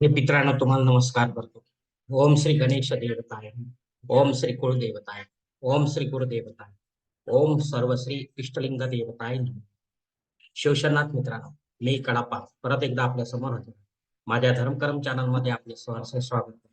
मी मित्रांनो तुम्हाला नमस्कार करतो. ओम श्री गणेश देवताय ओम श्री कुळदेवताय ओम श्री कुळदेवताय ओम सर्व श्री इष्टलिंग देवताय शिवशनाथ मित्रांनो मी कडापा परत एकदा आपल्यासमोर होतो माझ्या धर्मकर्म चॅनलमध्ये आपले सहर्ष स्वागत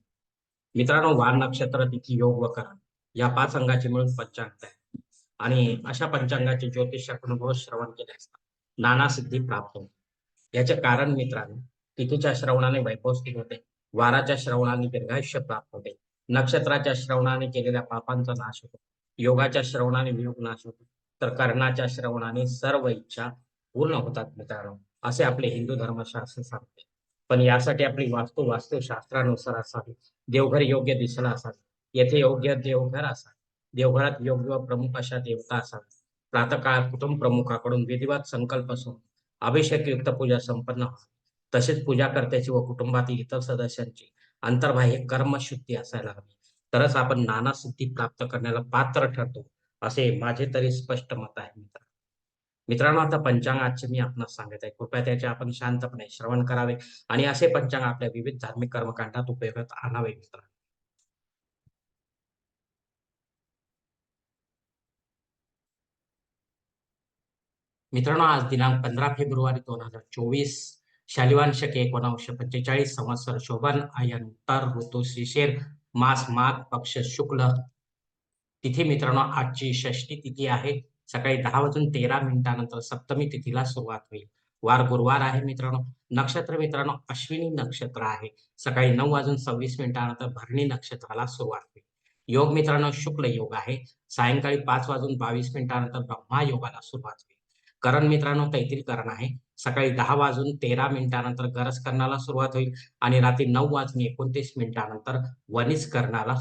मित्रांनो वार नक्षत्र तिथी योग व करण या पाच अंगाचे मिळून पंचांग आहे. आणि अशा पंचांगाचे ज्योतिषाकडून रोज श्रवण केले असतात नाना सिद्धी प्राप्त होते. याचे कारण मित्रांनो तिथीच्या श्रवणाने वैभव होते. वाराच्या श्रवणाने दीर्घायुष्य प्राप्त होते. नक्षत्राच्या श्रवणाने केलेल्या पापांचा नाश होतो. योगाच्या श्रवणाने वियोग नाश होतो. तर कर्णाच्या श्रवणाने सर्व इच्छा पूर्ण होतात मित्रांनो. असे आपले हिंदू धर्मशास्त्र सांगते. पण यासाठी आपली वास्तू वास्तुशास्त्रानुसार असावी. देवघर योग्य दिसला असावी. येथे योग्य देवघर असावे. देवघरात योग्य व प्रमुख अशा देवता असावी प्रातकाळात कुटुंब प्रमुखाकडून विधिवत संकल्प असून अभिषेकयुक्त पूजा संपन्न व्हावी. तसेच पूजाकर्त्याची व कुटुंबातील इतर सदस्यांची अंतर्बाह्य कर्मशुद्धी असायला हवी. तरच आपण नाना सिद्धी प्राप्त करण्याला पात्र ठरतो असे माझे तरी स्पष्ट मत आहे मित्र. मित्रांनो आता पंचांग आजचे मी आपणास सांगत आहे. कृपया त्याचे आपण शांतपणे श्रवण करावे आणि असे पंचांग आपल्या विविध धार्मिक कर्मकांडात उपयोगात आणावे मित्र. मित्रांनो आज दिनांक पंधरा फेब्रुवारी दोन हजार चोवीस शालिवान शके पंचेचाळीस संवत्सर शोभन आयन उत्तर ऋतू श्रीशेर मास माघ पक्ष शुक्ल. तिथी मित्रांनो आजची षष्टी तिथी आहे. सकाळी दहा वाजून तेरा मिनिटानंतर सप्तमी तिथीला सुरुवात होईल. वार गुरुवार आहे मित्रांनो. नक्षत्र मित्रांनो अश्विनी नक्षत्र आहे. सकाळी नऊ वाजून सव्वीस मिनिटानंतर भरणी नक्षत्राला सुरुवात होईल. योग मित्रांनो शुक्ल योग आहे. सायंकाळी पाच वाजून बावीस मिनिटानंतर ब्रह्मा योगाला सुरुवात होईल. करण मित्रांनो तैतील करण आहे. सकाळी दहा वाजून तेरा मिनिटानंतर गरज करण्याला सुरुवात होईल आणि रात्री नऊ वाजून एकोणतीस मिनिटानंतर वनिज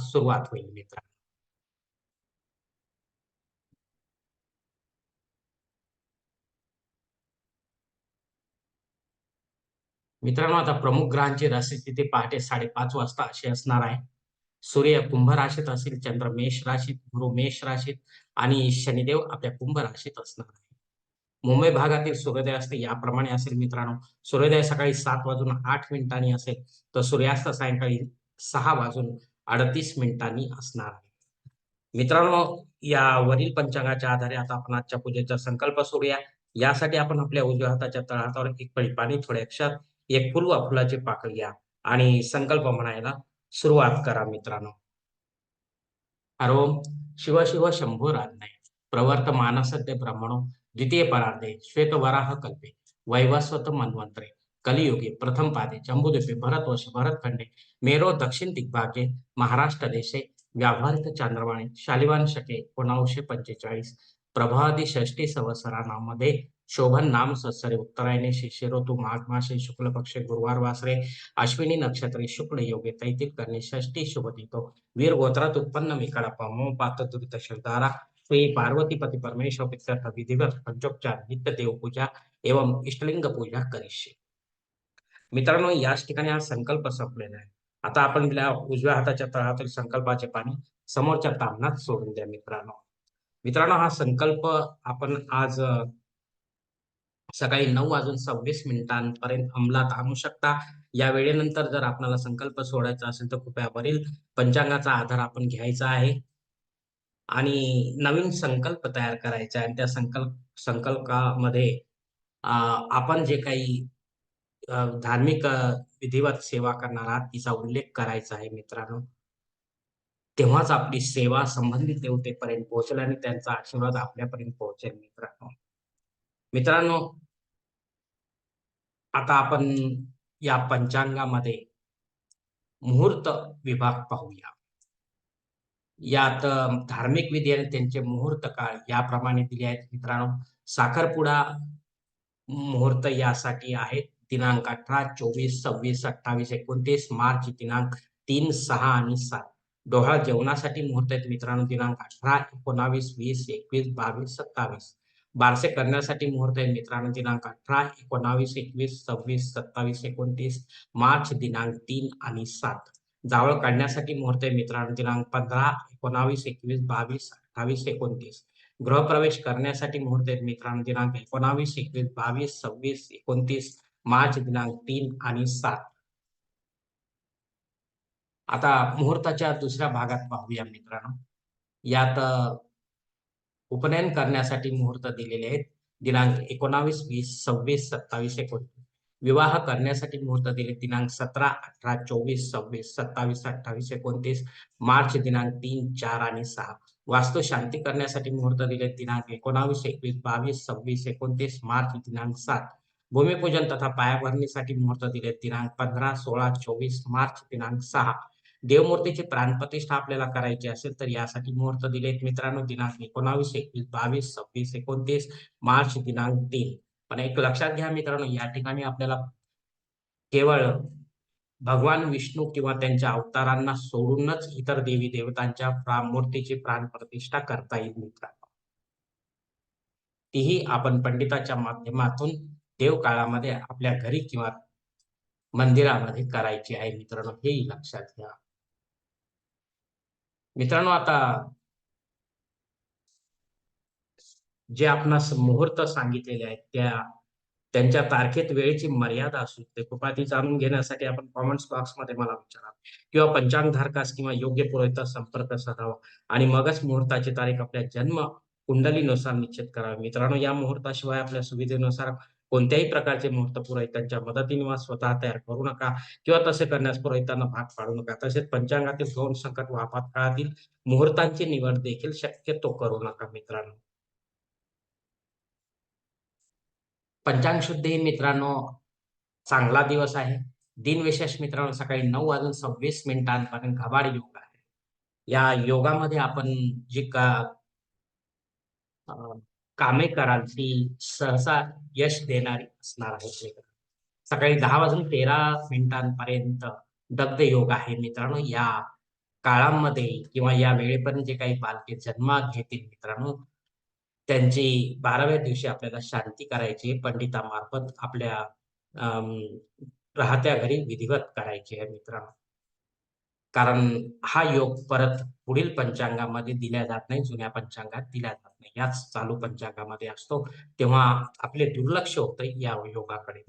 सुरुवात होईल मित्रांनो. मित्रांनो आता प्रमुख ग्रहांची राशी पहाटे साडेपाच वाजता अशी असणार आहे. सूर्य कुंभ राशीत असेल चंद्र मेष राशीत गुरु मेष राशीत आणि शनिदेव आपल्या कुंभ राशीत असणार आहे. मुंबई भागातील सूर्योदय असते याप्रमाणे असेल मित्रांनो. सूर्योदय सकाळी सात वाजून आठ मिनिटांनी असेल तर सूर्यास्त सायंकाळी सहा वाजून अडतीस मिनिटांनी असणार. आहे मित्रांनो या वरील पंचांगाच्या आधारे आता आपण आजच्या पूजेचा संकल्प सोडूया. यासाठी आपण आपल्या उजव्या हाताच्या तळहातावर एक पळी पाणी थोडे अक्षर एक फुल वा फुलाची पाकळी घ्या. आणि संकल्प म्हणायला सुरुवात करा मित्रांनो. हरोम शिव शिव शंभो राजनय प्रवर्त मानसद्य ब्रह्मणो. द्वितीय परार्धे श्वेत वराह कल्पे वैवस्वत मन्वंतरे कलियुगे प्रथम पादे जम्बूद्वीपे भरतवर्ष भरतखंडे मेरो दक्षिण दिग्भागे महाराष्ट्र देशे व्यावहारिक चांद्रवाणी शालिवान शके एकोणावीसशे पंचेचाळीस प्रभादी षष्टी संवत्सरानामध्ये शोभन नाम सत्सरे उत्तरायणे शिष्य ऋतू माघ मासे शुक्ल पक्ष गुरुवार वासरे अश्विनी नक्षत्रे शुक्ल योगे तैतिक करणे षष्टी शुभ वीर गोत्रात उत्पन्न मी मो पात दुरित शब्दारा श्री पार्वतीपती परमेश्वर पित्यर्थ विधिवत पंचोपचार नित्य देवपूजा एवं इष्टलिंग पूजा करीशी मित्रांनो याच ठिकाणी हा संकल्प संपलेला आहे. आता आपण आपल्या उजव्या हाताच्या तळातील संकल्पाचे पाणी समोरच्या तामनात सोडून द्या मित्रांनो. मित्रांनो हा संकल्प आपण आज सकाळी नऊ वाजून सव्वीस मिनिटांपर्यंत अंमलात आणू शकता. या वेळेनंतर जर आपल्याला संकल्प सोडायचा असेल तर कृपया वरील पंचांगाचा आधार आपण घ्यायचा आहे. आणि नवीन संकल्प तयार करायचा आहे. आणि त्या संकल्प संकल्पामध्ये आपण जे काही धार्मिक विधिवत सेवा करणार आहात तिचा उल्लेख करायचा आहे मित्रांनो. तेव्हाच आपली सेवा संबंधित देवतेपर्यंत पोहोचेल आणि त्यांचा आशीर्वाद आपल्यापर्यंत पोहोचेल मित्रांनो. मित्रांनो आता आपण या पंचांगामध्ये मुहूर्त विभाग पाहूया. यात धार्मिक विधी आणि त्यांचे मुहूर्त काळ याप्रमाणे दिले आहेत. मित्रांनो साखरपुडा मुहूर्त यासाठी आहेत. दिनांक अठरा चोवीस सव्वीस अठ्ठावीस एकोणतीस मार्च दिनांक तीन सहा आणि सात. डोहाळ जेवणासाठी मुहूर्त आहेत मित्रांनो दिनांक अठरा एकोणावीस वीस एकवीस बावीस सत्तावीस. बारसे करण्यासाठी मुहूर्त आहेत मित्रांनो दिनांक अठरा एकोणावीस एकवीस सव्वीस सत्तावीस एकोणतीस मार्च दिनांक तीन आणि सात. जावळ काढण्यासाठी मुहूर्त आहे मित्रांनो. दिनांक पंधरा एकोणावीस एकवीस बावीस अठ्ठावीस एकोणतीस. गृहप्रवेश करण्यासाठी मुहूर्त आहेत मित्रांनो. दिनांक एकोणावीस एकवीस बावीस सव्वीस एकोणतीस मार्च दिनांक तीन आणि सात. आता मुहूर्ताच्या दुसऱ्या भागात पाहूया मित्रांनो. यात उपनयन करण्यासाठी मुहूर्त दिलेले आहेत. दिनांक एकोणावीस वीस सव्वीस सत्तावीस एकोणतीस विवाह करण्यासाठी मुहूर्त दिले. दिनांक सतरा अठरा चोवीस सव्वीस सत्तावीस अठ्ठावीस एकोणतीस मार्च दिनांक तीन चार आणि सहा. वास्तू शांती करण्यासाठी मुहूर्त दिले. दिनांक एकोणावीस एकवीस बावीस सव्वीस एकोणतीस मार्च दिनांक सात. भूमिपूजन तथा पायाभरणीसाठी मुहूर्त दिले. दिनांक पंधरा सोळा चोवीस मार्च दिनांक सहा. देवमूर्तीची प्राणप्रतिष्ठा आपल्याला करायची असेल तर यासाठी मुहूर्त दिलेत मित्रांनो. दिनांक एकोणावीस एकवीस बावीस सव्वीस एकोणतीस मार्च दिनांक तीन. पण एक लक्षात घ्या मित्रांनो या ठिकाणी आपल्याला केवळ भगवान विष्णू किंवा त्यांच्या अवतारांना सोडूनच इतर देवी देवतांच्या प्रा- मूर्तीची प्राणप्रतिष्ठा करता येईल मित्रांनो. तीही आपण पंडिताच्या माध्यमातून देव काळामध्ये आपल्या घरी किंवा मंदिरामध्ये करायची आहे मित्रांनो हेही लक्षात घ्या. मित्रांनो आता जे आपणास मुहूर्त सांगितलेले आहेत त्या त्यांच्या तारखेत वेळेची मर्यादा असू शकते कृपा ती जाणून घेण्यासाठी आपण कॉमेंट्स बॉक्समध्ये मला विचारा. किंवा पंचांग धारकास किंवा योग्य पुरोहिता संपर्क साधावा. आणि मगच मुहूर्ताची तारीख आपल्या जन्म कुंडलीनुसार निश्चित करावी. मित्रांनो या मुहूर्ताशिवाय आपल्या सुविधेनुसार कोणत्याही प्रकारचे मुहूर्त पुरोहितांच्या मदतीने स्वतः तयार करू नका किंवा तसे करण्यास पुरोहितांना भाग पाडू नका. तसेच पंचांगातील दोन संकट व आपत्काळातील मुहूर्तांची निवड देखील शक्यतो करू नका मित्रांनो. पंचांग शुद्धी मित्रांनो चांगला दिवस आहे. दिनविशेष मित्रांनो सकाळी नऊ वाजून सव्वीस मिनिटांपर्यंत घबाड योग आहे. या योगामध्ये आपण जी का कामे कराल ती सहसा यश देणारी असणार आहे. सकाळी दहा वाजून तेरा मिनिटांपर्यंत दग्ध योग आहे मित्रांनो. या काळामध्ये किंवा या वेळेपर्यंत जे काही बालके जन्मात घेतील मित्रांनो त्यांची बाराव्या दिवशी आपल्याला शांती करायची पंडितामार्फत आपल्या राहत्या घरी विधिवत करायची आहे मित्रांनो. कारण हा योग परत पुढील पंचांगामध्ये दिल्या जात नाही जुन्या पंचांगात दिल्या जात नाही. याच चालू पंचांगामध्ये असतो. तेव्हा आपले दुर्लक्ष होतं या योगाकडे.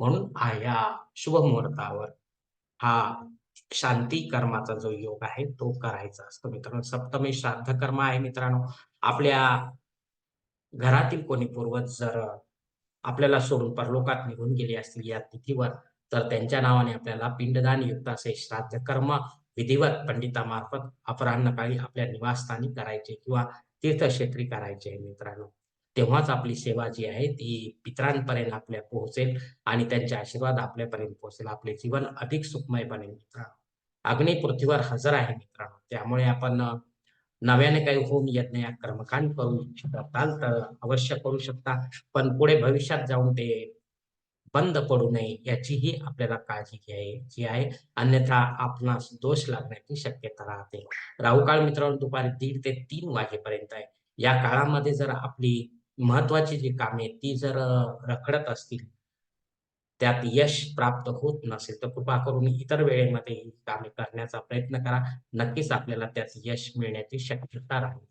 म्हणून हा या शुभ मुहूर्तावर हा शांती कर्माचा जो योग आहे तो करायचा असतो मित्रांनो. सप्तमी श्राद्ध कर्म आहे मित्रांनो. आपल्या घरातील कोणी पूर्वज जर आपल्याला सोडून परलोकात निघून गेले असतील या तिथीवर तर त्यांच्या नावाने आपल्याला पिंडदान युक्त असे श्राद्ध कर्म विधिवत पंडितामार्फत अपराह्नकाळी आपल्या निवासस्थानी करायचे किंवा तीर्थक्षेत्री करायचे आहे मित्रांनो. तेव्हाच आपली सेवा जी आहे ती पितरांपर्यंत आपल्या पोहोचेल आणि त्यांचे आशीर्वाद आपल्यापर्यंत पोहोचेल. आपले जीवन अधिक सुखमय बनेल मित्रांनो. अग्नी पृथ्वीवर हजर आहे मित्रांनो. त्यामुळे आपण नव्याने काही होम यज्ञ या कर्मकांड करू शकताल तर अवश्य करू शकता. पण पुढे भविष्यात जाऊन ते बंद पडू नये याचीही आपल्याला काळजी घ्यायची आहे. अन्यथा आपणास दोष लागण्याची शक्यता राहते. राहू काळ मित्रांनो दुपारी दीड ते तीन वाजेपर्यंत आहे. या काळामध्ये जर आपली महत्वाची जी कामे ती जर रखडत असतील त्यात यश प्राप्त होत नसेल तर कृपा करून इतर वेळेमध्ये ही कामे करण्याचा प्रयत्न करा. नक्कीच आपल्याला त्यात यश मिळण्याची शक्यता राहील.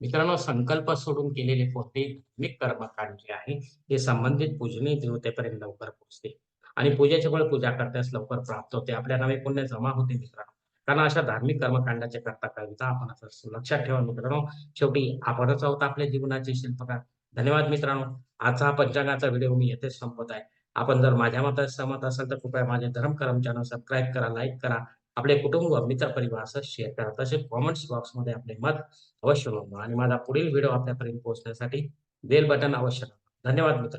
मित्रांनो संकल्प सोडून केलेले कोणतेही धार्मिक कर्मकांड जे आहे ते संबंधित पूजनी देवतेपर्यंत लवकर पोहोचते. आणि पूजेचे फळ पूजा करण्यास लवकर प्राप्त होते. आपल्या नावे पुण्य जमा होते मित्रांनो. कारण अशा धार्मिक कर्मकांडाच्या करता कविता आपण असं लक्षात ठेवा मित्रांनो शेवटी आपणच आहोत आपल्या जीवनाचे शिल्पकार. धन्यवाद मित्रांनो. आजचा हा पंचांगाचा व्हिडिओ मी येथेच संपत आहे. आपण जर माझ्या मतात सहमत असाल तर कृपया माझे धर्म करम चॅनल सबस्क्राईब करा लाईक करा. आपले कुटुंब मित्र परिवार शेअर करा. तसेच कॉमेंट्स बॉक्समध्ये आपले मत अवश्य नोंदवा आणि माझा पुढील व्हिडिओ आपल्यापर्यंत पोहोचण्यासाठी बेल बटन अवश्य धन्यवाद मित्र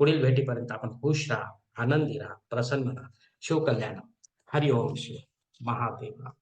पुढील भेटीपर्यंत आपण खुश राहा आनंदी राहा प्रसन्न राहा. शिवकल्याण हरिओम शिव महादेव